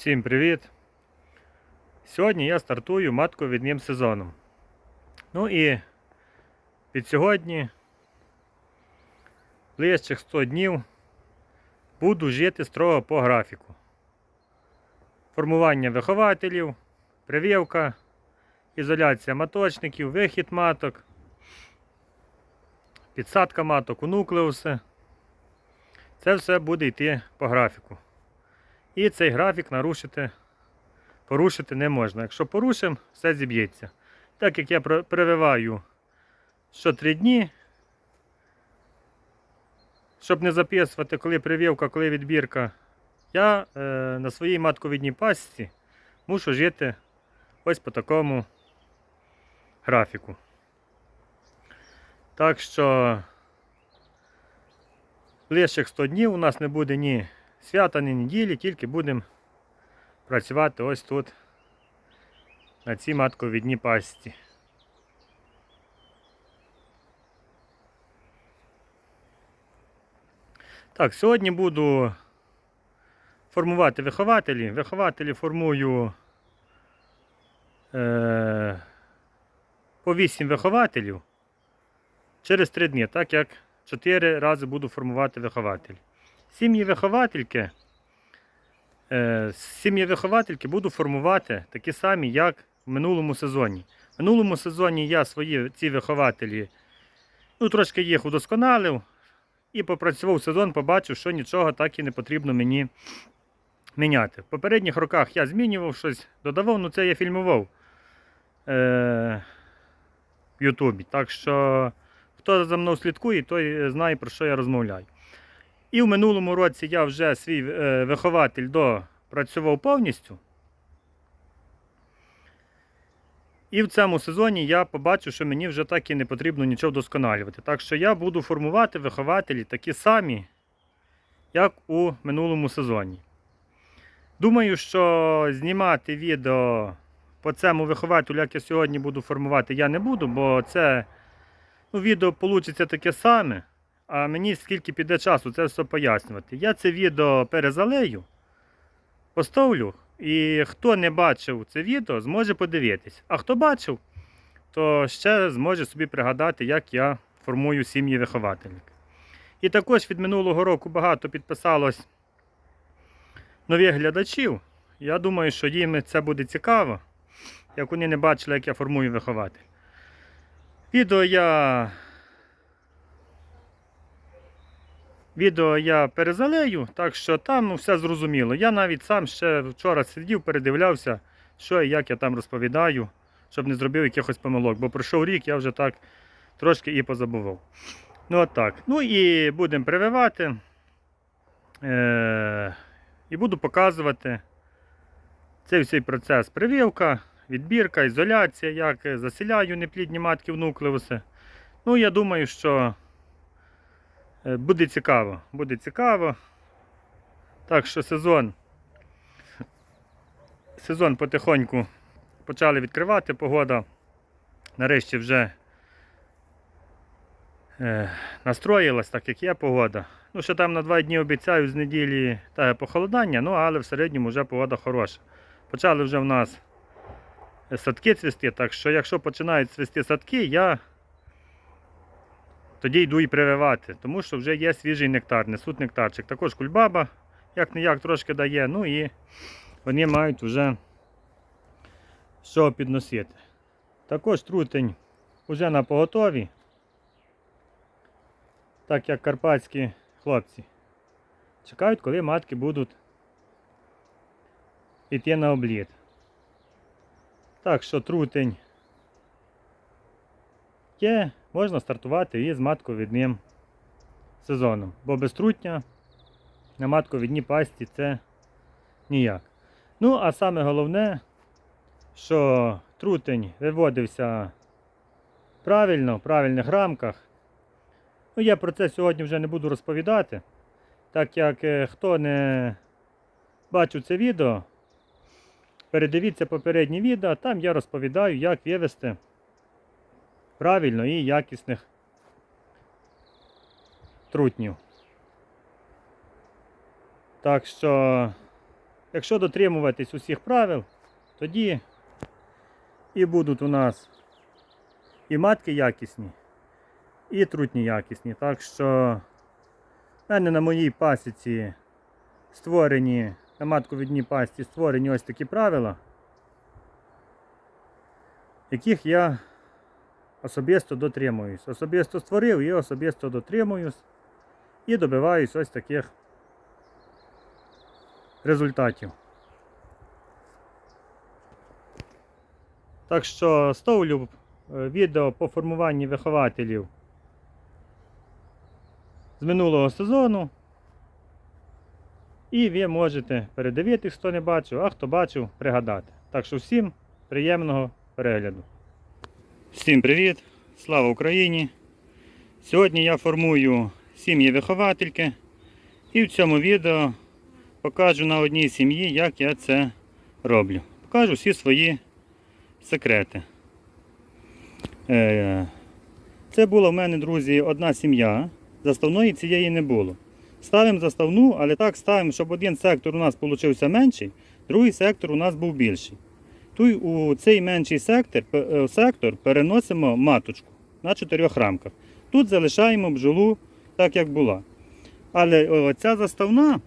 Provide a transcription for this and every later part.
Всім привіт! Сьогодні я стартую матковідним сезоном. Ну і від сьогодні, ближчих 100 днів, буду жити строго по графіку. Формування вихователів, прививка, ізоляція маточників, вихід маток, підсадка маток у нуклеуси. Це все буде йти по графіку. І цей графік нарушити, порушити не можна. Якщо порушимо, все зіб'ється. Так як я прививаю що 3 дні, щоб не записувати, коли прививка, коли відбірка, я е, на своїй матковідній пасіці мушу жити ось по такому графіку. Так що ближчих 100 днів у нас не буде ні свята, ні неділі, тільки будемо працювати ось тут, на цій матковідній пасті. Так, сьогодні буду формувати вихователі. Вихователі формую е, по 8 вихователів через 3 дні, так як 4 рази буду формувати вихователь. Сім'ї виховательки, е, сім'ї виховательки буду формувати такі самі, як в минулому сезоні. В минулому сезоні я свої ці вихователі, ну трошки їх удосконалив і попрацював сезон, побачив, що нічого так і не потрібно мені міняти. В попередніх роках я змінював щось, додавав, ну це я фільмував е, в Ютубі. Так що, хто за мною слідкує, той знає, про що я розмовляю. І в минулому році я вже свій е, вихователь допрацював повністю. І в цьому сезоні я побачив, що мені вже так і не потрібно нічого вдосконалювати. Так що я буду формувати вихователі такі самі, як у минулому сезоні. Думаю, що знімати відео по цьому вихователю, як я сьогодні буду формувати, я не буду, бо це ну, відео вийде таке саме. А мені скільки піде часу це все пояснювати. Я це відео перезалею, поставлю, і хто не бачив це відео, зможе подивитись. А хто бачив, то ще зможе собі пригадати, як я формую сім'ї виховательник. І також від минулого року багато підписалось нових глядачів. Я думаю, що їм це буде цікаво, як вони не бачили, як я формую вихователь. Відео я Відео я перезалею, так що там все зрозуміло. Я навіть сам ще вчора сидів, передивлявся, що і як я там розповідаю, щоб не зробив якихось помилок. Бо пройшов рік, я вже так трошки і позабував. Ну от так. Ну і будемо прививати. Е- і буду показувати цей всій процес прививка, відбірка, ізоляція, як заселяю неплідні матки в нуклеуси. Ну, я думаю, що Буде цікаво, буде цікаво. Так що сезон. Сезон потихоньку почали відкривати, погода нарешті вже е, настроїлась, так як є погода. Ну, ще там на два дні обіцяють з неділі та похолодання, ну але в середньому вже погода хороша. Почали вже в нас садки цвісти, так що якщо починають цвісти садки, я тоді йду і прививати, тому що вже є свіжий нектар, несуть нектарчик. Також кульбаба, як не як трошки дає, ну і вони мають вже що підносити. Також трутень вже на поготові, так як карпатські хлопці. Чекають, коли матки будуть йти на обліт. Так що трутень є, можна стартувати із матковідним сезоном. Бо без трутня на матковідній пасті це ніяк. Ну, а саме головне, що трутень виводився правильно, в правильних рамках. Ну, я про це сьогодні вже не буду розповідати, так як е, хто не бачив це відео, передивіться попереднє відео, там я розповідаю, як вивести правильно і якісних трутнів. Так що Якщо дотримуватись усіх правил, тоді і будуть у нас і матки якісні, і трутні якісні. Так що в мене на моїй пасіці створені, на матковідній пасті створені ось такі правила, яких я особисто дотримуюсь. Особисто створив і особисто дотримуюсь і добиваюсь ось таких результатів. Так що ставлю е, відео по формуванні вихователів з минулого сезону. І ви можете передивитись, хто не бачив, а хто бачив, пригадати. Так що всім приємного перегляду. Всім привіт! Слава Україні! Сьогодні я формую сім'ї виховательки і в цьому відео покажу на одній сім'ї, як я це роблю. Покажу всі свої секрети. Е, Це була в мене, друзі, одна сім'я. Заставної цієї не було. Ставимо заставну, але так ставимо, щоб один сектор у нас вийшов менший, другий сектор у нас був більший. Тут у цей менший сектор, е, сектор переносимо маточку на чотирьох рамках. Тут залишаємо бджолу так, як була. Але ця заставна, е,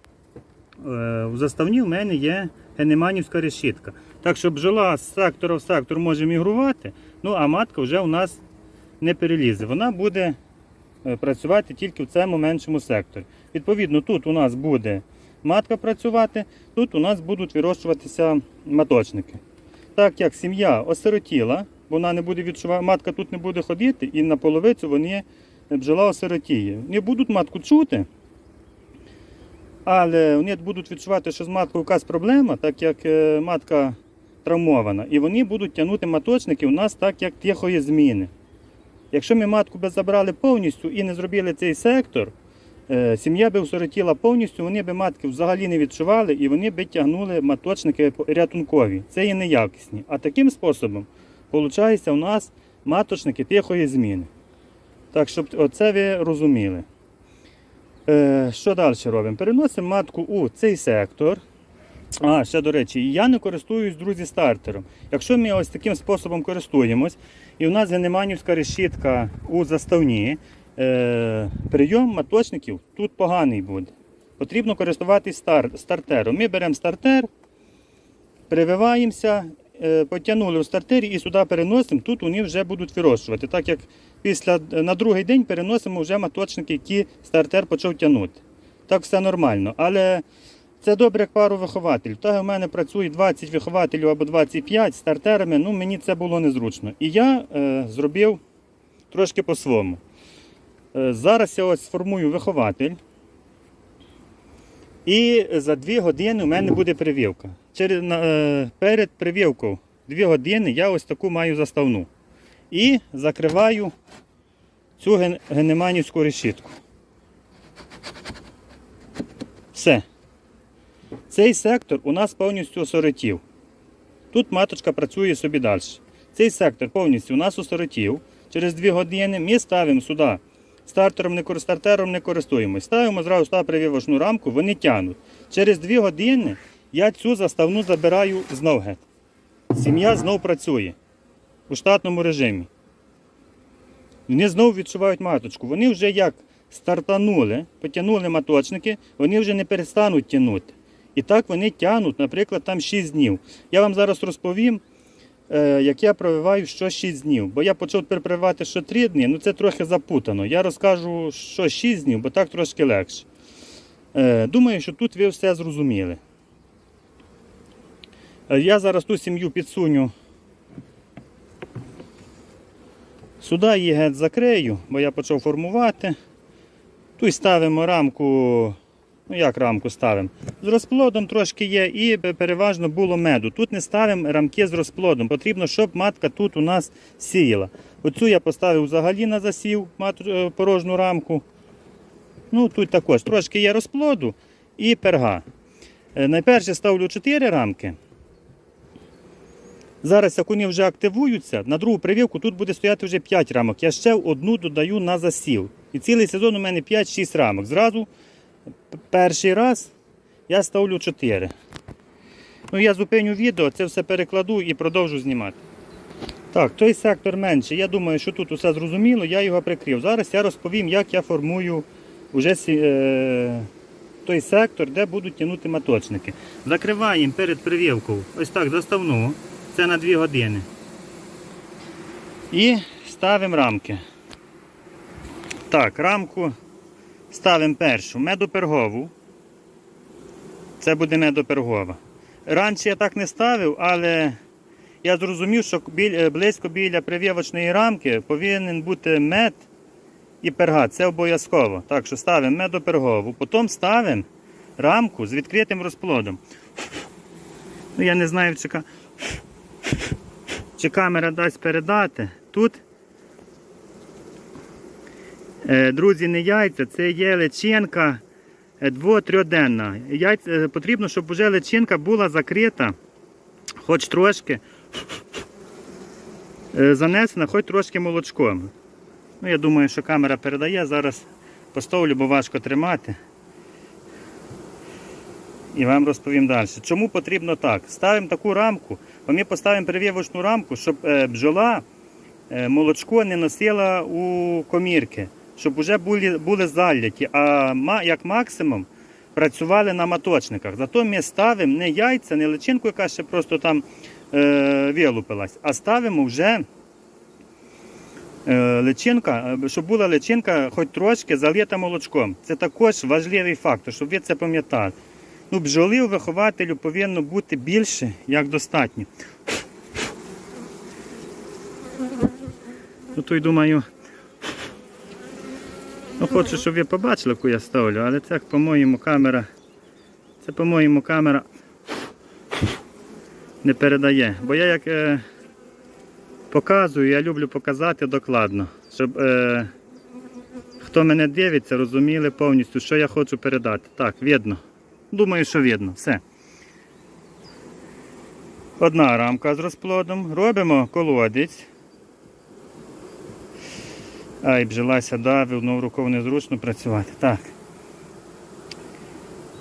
в заставні в мене є генеманівська решітка. Так що бджола з сектора в сектор може мігрувати, ну а матка вже у нас не перелізе. Вона буде е, працювати тільки в цьому меншому секторі. Відповідно, тут у нас буде матка працювати, тут у нас будуть вирощуватися маточники. Так як сім'я осиротіла, вона не буде відчувати, матка тут не буде ходити, і на половицю вони бджола осиротіє. Вони будуть матку чути, але вони будуть відчувати, що з маткою якась проблема, так як е, матка травмована, і вони будуть тягнути маточники у нас так, як тихої зміни. Якщо ми матку би забрали повністю і не зробили цей сектор, е, сім'я би осиротіла повністю, вони би матки взагалі не відчували і вони би тягнули маточники рятункові. Це є неякісні. А таким способом, виходить, у нас маточники тихої зміни. Так, щоб оце ви розуміли. Е, що далі робимо? Переносимо матку у цей сектор. А, ще до речі, я не користуюсь, друзі, стартером. Якщо ми ось таким способом користуємось, і у нас генеманівська решітка у заставні, е, прийом маточників тут поганий буде. Потрібно користуватись стар, стартером. Ми беремо стартер, прививаємося, е, потягнули у стартері і сюди переносимо. Тут вони вже будуть вирощувати. Так як після, на другий день переносимо вже маточники, які стартер почав тягнути. Так все нормально. Але це добре як пару вихователів. Так у мене працює 20 вихователів або 25 стартерами, ну мені це було незручно. І я е, зробив трошки по-своєму. Е, зараз я ось сформую вихователь. І за 2 години у мене буде на- е, перед прививкою 2 години я ось таку маю заставну. І закриваю цю ген- генеманівську решітку. Все. Цей сектор у нас повністю осоротів. Тут маточка працює собі далі. Цей сектор повністю у нас осоротів. Через 2 години ми ставимо сюди. Стартером не, стартером не користуємось. Ставимо зразу сюди прививочну рамку, вони тягнуть. Через 2 години я цю заставну забираю знов геть. Сім'я знов працює у штатному режимі. Вони знову відчувають маточку. Вони вже як стартанули, потягнули маточники, вони вже не перестануть тягнути. І так вони тягнуть, наприклад, там 6 днів. Я вам зараз розповім, як я прививаю що 6 днів. Бо я почав тепер прививати що 3 дні, ну це трохи запутано. Я розкажу, що 6 днів, бо так трошки легше. Е, Думаю, що тут ви все зрозуміли. Е, Я зараз ту сім'ю підсуню. Сюди її геть закрию, бо я почав формувати. Тут ставимо рамку, ну як рамку ставимо? З розплодом трошки є і переважно було меду. Тут не ставимо рамки з розплодом. Потрібно, щоб матка тут у нас сіяла. Оцю я поставив взагалі на засів е, порожню рамку. Ну тут також трошки є розплоду і перга. Е, Найперше ставлю 4 рамки. Зараз, як вони вже активуються, на другу прививку тут буде стояти вже 5 рамок. Я ще одну додаю на засів. І цілий сезон у мене 5-6 рамок. Зразу перший раз я ставлю 4. Ну я зупиню відео, це все перекладу і продовжу знімати. Так, той сектор менший. Я думаю, що тут усе зрозуміло, я його прикрив. Зараз я розповім, як я формую уже е, той сектор, де будуть тягнути маточники. Закриваємо перед прививкою ось так заставну. Це на 2 години. І ставимо рамки. Так, рамку ставимо першу медопергову. Це буде медопергова. Раніше я так не ставив, але я зрозумів, що е, близько біля прививочної рамки повинен бути мед і перга. Це обов'язково. Так що ставимо медопергову. Потім ставимо рамку з відкритим розплодом. Ну, я не знаю, чи, камера дасть передати. Тут, друзі, не яйця, це є личинка е, дво-трьоденна. Яйця, е, потрібно, щоб вже личинка була закрита, хоч трошки е, занесена, хоч трошки молочком. Ну, я думаю, що камера передає. Зараз поставлю, бо важко тримати. І вам розповім далі. Чому потрібно так? Ставимо таку рамку, бо ми поставимо прививочну рамку, щоб е, бджола е, молочко не носила у комірки, щоб вже були, були заляті, а як максимум працювали на маточниках. Зато ми ставимо не яйця, не личинку, яка ще просто там е, вилупилась, а ставимо вже е, личинка, е, щоб була личинка хоч трошки залита молочком. Це також важливий фактор, щоб ви це пам'ятали. Ну, бджоли у вихователю повинно бути більше, як достатньо. Ну, то й думаю, ну, хочу, щоб ви побачили, яку я ставлю, але це, по-моєму, камера. Це, по-моєму, камера не передає. Бо я як е, показую, я люблю показати докладно, щоб е, хто мене дивиться, розуміли повністю, що я хочу передати. Так, видно. Думаю, що видно. Все. Одна рамка з розплодом. Робимо колодець. Ай, бжилася давив, ну рукою незручно працювати. Так.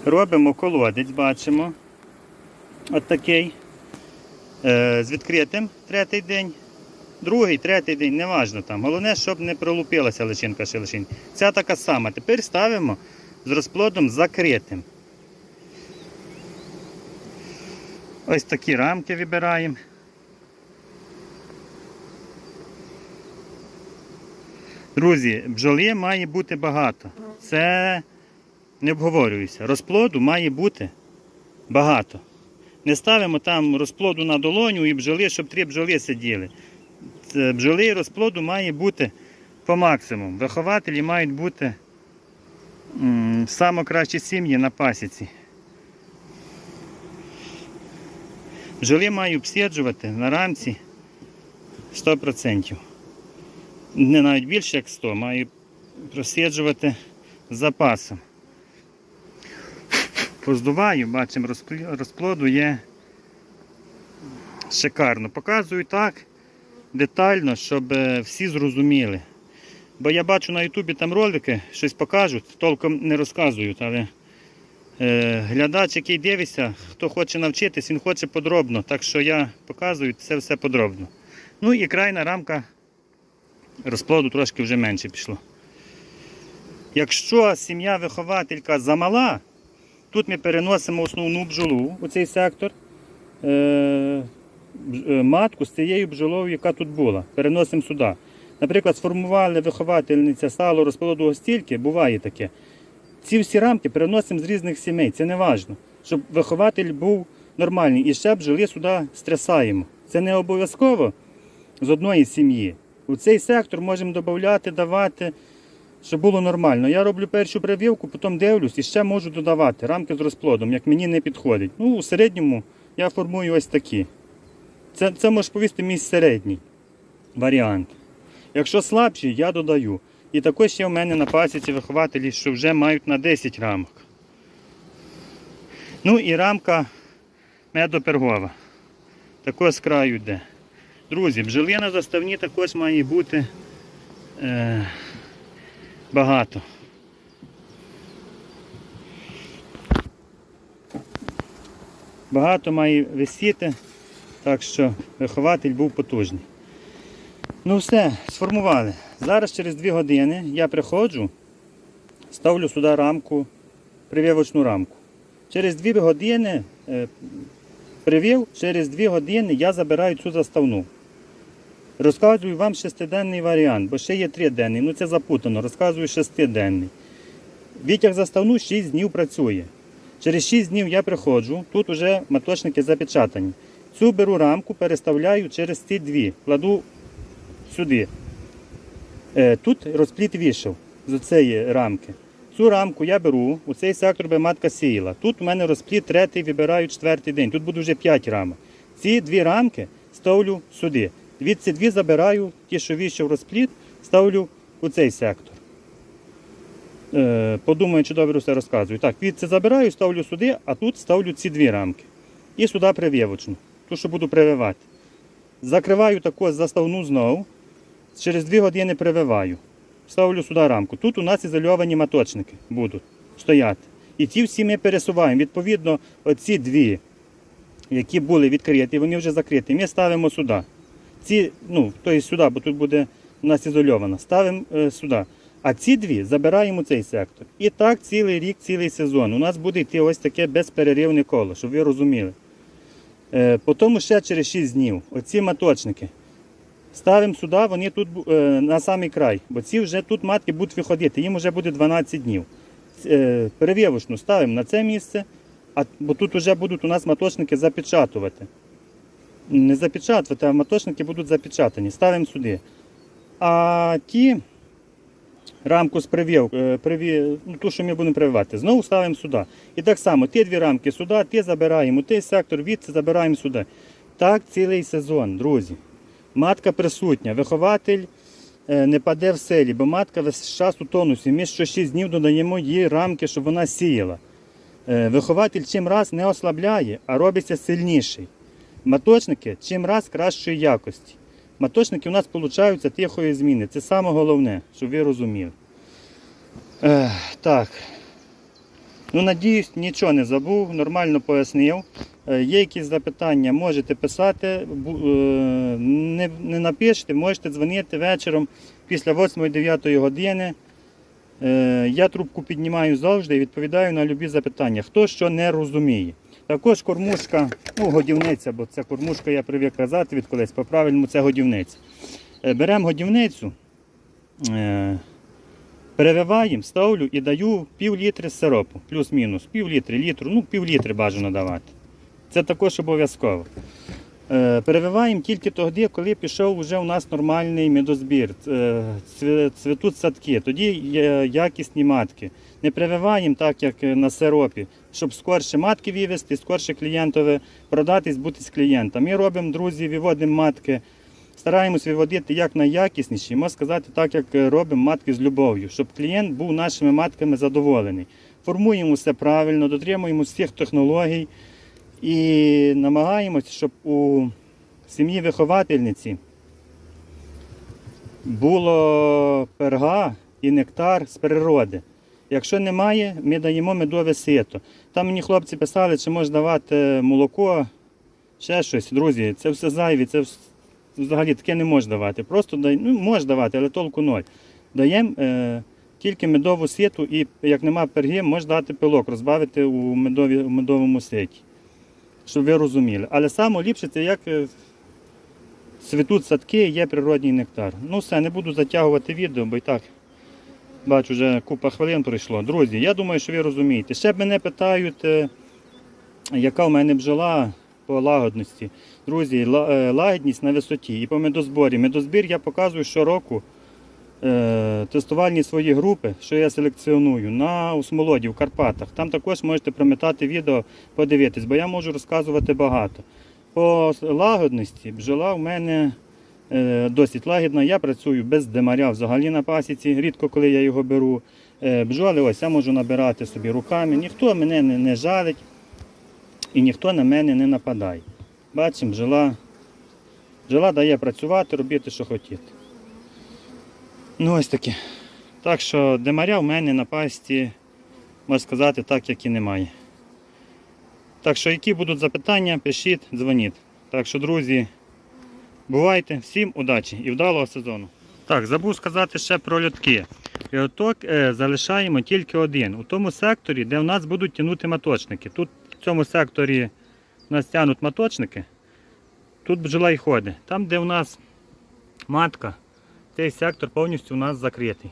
Робимо колодець, бачимо. От такий. Е, з відкритим третій день. Другий, третій день, неважно там. Головне, щоб не пролупилася личинка ще личинки. Ця така сама. Тепер ставимо з розплодом закритим. Ось такі рамки вибираємо. Друзі, бджоли має бути багато. Це не обговорюється. Розплоду має бути багато. Не ставимо там розплоду на долоню і бджоли, щоб три бджоли сиділи. Бджоли розплоду має бути по максимуму. Вихователі мають бути саме сім'ї на пасіці. Бджоли маю обсіджувати на рамці 100%. Не навіть більше як 100, маю просіджувати запасом. Поздуваю, бачимо, розплоду є шикарно. Показую так детально, щоб е, всі зрозуміли. Бо я бачу на Ютубі там ролики, щось покажуть, толком не розказують, але Е, Глядач, який дивиться, хто хоче навчитись, він хоче подробно. Так що я показую це все подробно. Ну і крайна рамка розплоду трошки вже менше пішло. Якщо сім'я вихователька замала, тут ми переносимо основну бджолу у цей сектор. Е, е, матку з цією бджолою, яка тут була. Переносимо сюди. Наприклад, сформували виховательниця стало розплоду стільки, буває таке. Ці всі рамки переносимо з різних сімей, це не важливо. Щоб вихователь був нормальний. І ще бджоли сюди стрясаємо. Це не обов'язково з одної сім'ї. У цей сектор можемо додати, давати, щоб було нормально. Я роблю першу прививку, потім дивлюсь і ще можу додавати рамки з розплодом, як мені не підходить. Ну, у середньому я формую ось такі. Це, це може повісти мій середній варіант. Якщо слабші, я додаю. І також є в мене на пасіці вихователі, що вже мають на 10 рамок. Ну і рамка медопергова. Також з краю йде. Друзі, бджоли на заставні також має бути е, багато. багато має висіти, так що вихователь був потужний. Ну все, сформували. Зараз через 2 години я приходжу, ставлю сюди рамку, прививочну рамку. Через 2 години е, привів, через 2 години я забираю цю заставну. Розказую вам шестиденний варіант, бо ще є триденний. Ну це запутано. Розказую шестиденний. Вітяг заставну 6 днів працює. Через 6 днів я приходжу, тут вже маточники запечатані. Цю беру рамку, переставляю через ці дві, кладу сюди. Е, Тут розпліт вішав з цієї рамки. Цю рамку я беру, у цей сектор би матка сіяла. Тут у мене розпліт третій, вибираю четвертий день. Тут буде вже 5 рамок. Ці дві рамки ставлю сюди. Звідси дві забираю, ті, що вішав розпліт, ставлю у цей сектор. Е, Подумаю, чи добре все розказую. Так, звідси забираю, ставлю сюди, а тут ставлю ці дві рамки. І сюди прививочну, ту, що буду прививати. Закриваю таку заставну знову. Через 2 години прививаю. Ставлю сюди рамку. Тут у нас ізольовані маточники будуть стояти. І ті всі ми пересуваємо. Відповідно, оці дві, які були відкриті, вони вже закриті. Ми ставимо сюди. Ці, ну, тобто сюди, бо тут буде у нас ізольовано. Ставимо е, сюди. А ці дві забираємо цей сектор. І так цілий рік, цілий сезон. У нас буде йти ось таке безперервне коло, щоб ви розуміли. Е, Потім ще через 6 днів оці маточники. Ставимо сюди, вони тут е, на самий край, бо ці вже тут матки будуть виходити, їм вже буде 12 днів. Е, перевівочну ставимо на це місце, а, бо тут вже будуть у нас маточники запечатувати. Не запечатувати, а маточники будуть запечатані. Ставимо сюди. А ті рамку з привів, е, приві, ну, ту, що ми будемо прививати, знову ставимо сюди. І так само, ті дві рамки сюди, ті забираємо, той сектор від забираємо сюди. Так цілий сезон, друзі. Матка присутня, вихователь е, не паде в селі, бо матка весь час у тонусі. Ми що 6 днів додаємо їй рамки, щоб вона сіяла. Е, Вихователь чим раз не ослабляє, а робиться сильніший. Маточники чим раз кращої якості. Маточники у нас получаються тихої зміни. Це саме головне, щоб ви розуміли. Е, так. Ну, надіюсь, нічого не забув, нормально пояснив. Е, Є якісь запитання, можете писати, е, не, не напишете, можете дзвонити вечором після 8-9 години. Е, Я трубку піднімаю завжди і відповідаю на любі запитання, хто що не розуміє. Також кормушка, ну, годівниця, бо це кормушка, я привик казати від колись, по-правильному це годівниця. Е, Беремо годівницю, е, перевиваємо, ставлю і даю пів літри сиропу, плюс-мінус, пів літри, літру, ну пів літри бажано давати. Це також обов'язково. Е, Перевиваємо тільки тоді, коли пішов вже у нас нормальний медозбір, цвітуть садки, тоді є якісні матки. Не прививаємо так, як на сиропі, щоб скорше матки вивезти, скорше клієнтові продати і збути з клієнта. Ми робимо, друзі, виводимо матки, стараємось виводити як найякісніші, можна сказати, так, як робимо матки з любов'ю, щоб клієнт був нашими матками задоволений. Формуємо все правильно, дотримуємо всіх технологій. І намагаємося, щоб у сім'ї виховательниці було перга і нектар з природи. Якщо немає, ми даємо медове сито. Там мені хлопці писали, чи можна давати молоко, ще щось. Друзі, це все зайві, це взагалі таке не можна давати. Просто дай, ну, можна давати, але толку ноль. Даємо е, тільки медову ситу і як нема перги, можна дати пилок, розбавити у, медові, у медовому ситі щоб ви розуміли. Але саме ліпше це як е, цвітуть садки, є природній нектар. Ну все, не буду затягувати відео, бо і так бачу, вже купа хвилин пройшло. Друзі, я думаю, що ви розумієте. Ще б мене питають, е, яка в мене бджола по лагодності. Друзі, е, лагідність на висоті і по медозборі. Медозбір я показую щороку. е, Тестувальні свої групи, що я селекціоную на Усмолоді в Карпатах. Там також можете промотати відео, подивитись, бо я можу розказувати багато. По лагодності бджола в мене досить лагідна. Я працюю без демаря взагалі на пасіці, рідко коли я його беру. Е, бджоли ось я можу набирати собі руками. Ніхто мене не, не жалить і ніхто на мене не нападає. Бачимо, бджола, бджола дає працювати, робити, що хотіти. Ну ось таке. Так що демаря в мене на пасті, можна сказати, так як і немає. Так що, які будуть запитання, пишіть, дзвоніть. Так що, друзі, бувайте, всім удачі і вдалого сезону. Так, забув сказати ще про льотки. Льоток е, залишаємо тільки один. У тому секторі, де в нас будуть тягнути маточники. Тут в цьому секторі у нас тягнуть маточники, тут бджола і ходить. Там, де у нас матка, цей сектор повністю у нас закритий.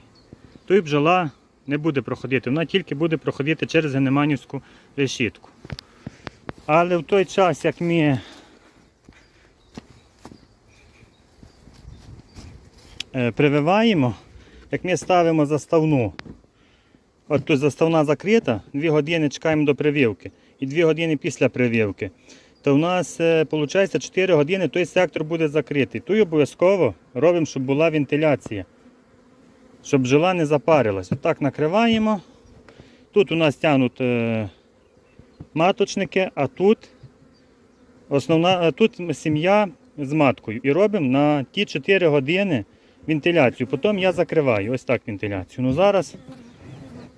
Тут бджола не буде проходити, вона тільки буде проходити через генеманівську решітку. Але в той час, як ми прививаємо, як ми ставимо заставну, от тут заставна закрита, 2 години чекаємо до прививки і 2 години після прививки, то в нас виходить 4 години той сектор буде закритий. Тут обов'язково робимо, щоб була вентиляція, щоб бджола не запарилась. Отак накриваємо. Тут у нас тягнуть е, маточники, а тут основна, тут сім'я з маткою. І робимо на ті 4 години вентиляцію. Потім я закриваю. Ось так вентиляцію. Ну зараз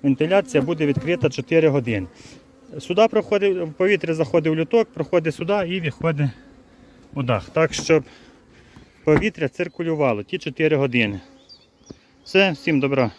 вентиляція буде відкрита 4 години. Сюди проходить, повітря заходить в люток, проходить сюди і виходить у дах. Так, щоб повітря циркулювало ті 4 години. Все, всім добра.